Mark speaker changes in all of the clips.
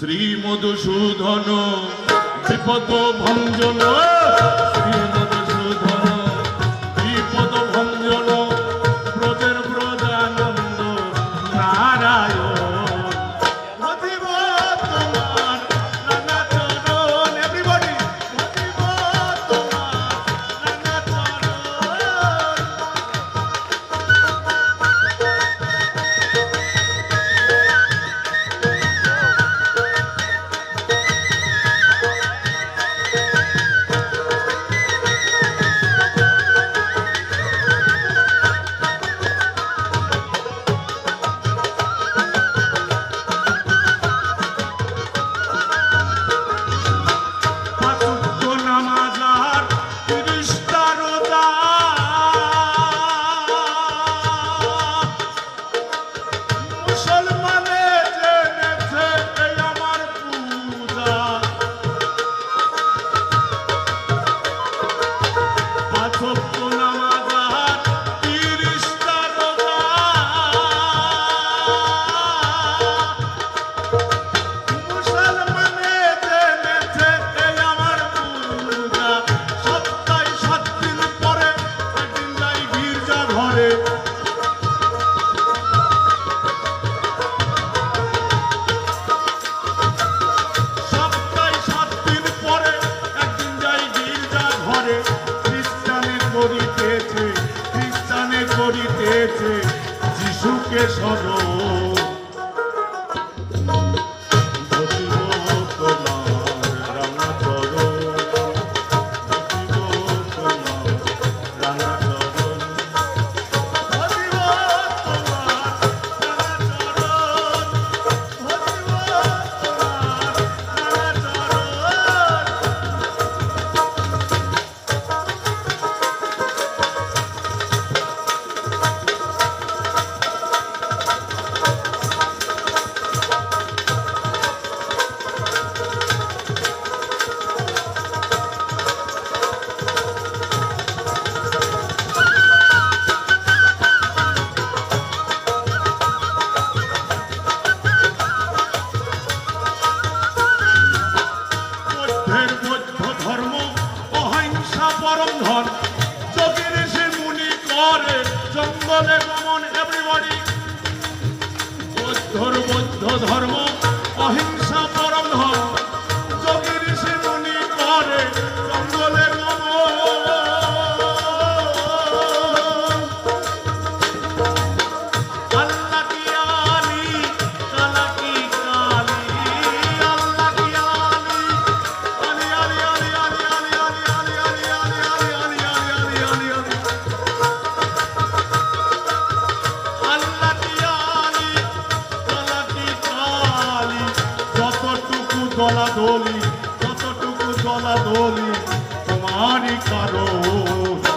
Speaker 1: শ্রী মধুসূদন বিপদ ভঞ্জন হয়েছে যিশুকে স্মরণ করে জঙ্গলে গমন এভরিবডি বৌদ্ধ ধর্ম অহিংসা পরম ধর্ম। গলা দলি কতটুকু গলা দলি? তোমারই কারণ।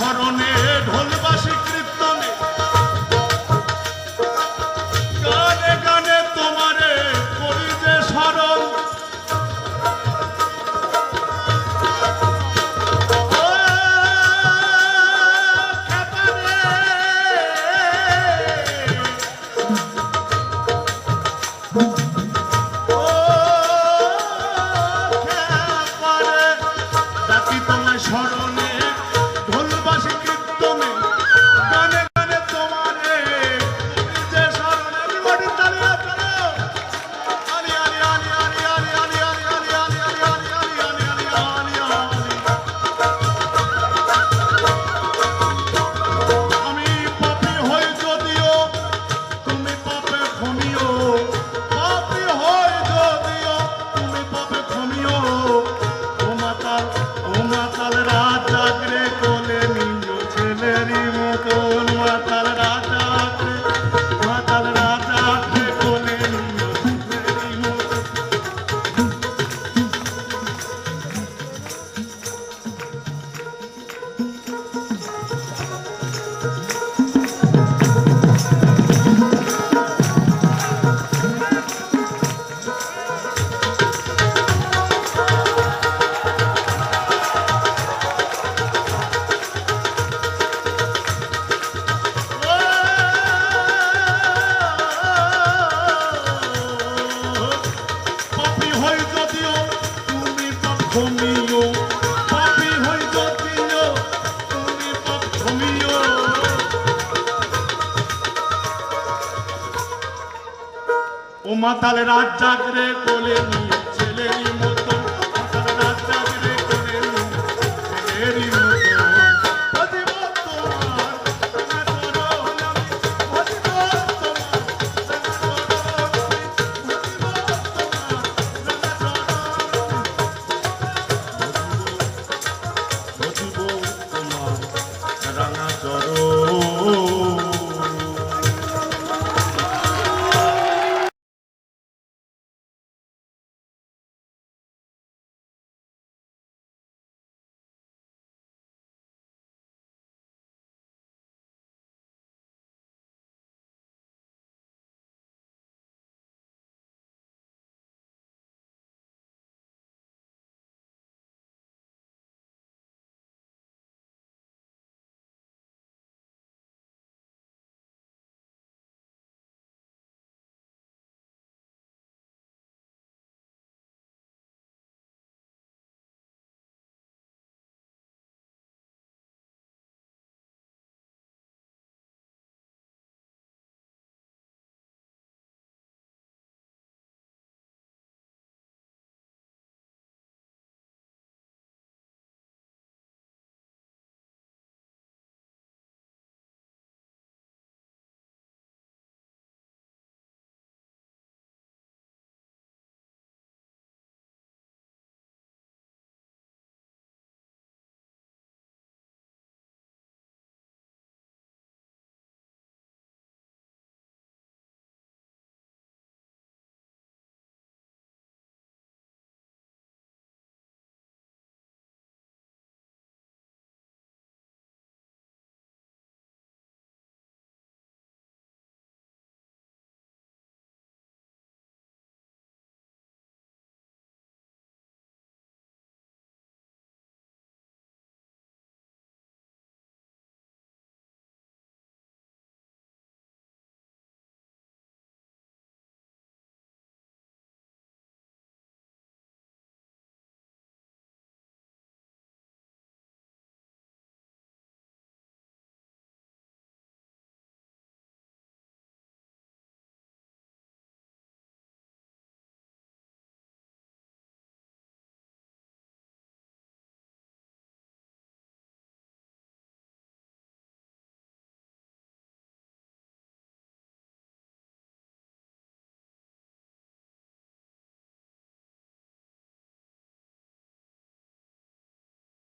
Speaker 1: হরণে ঢোল মাতালে রাত জাগরে কোলে নিয়ে ছেলেরই মতো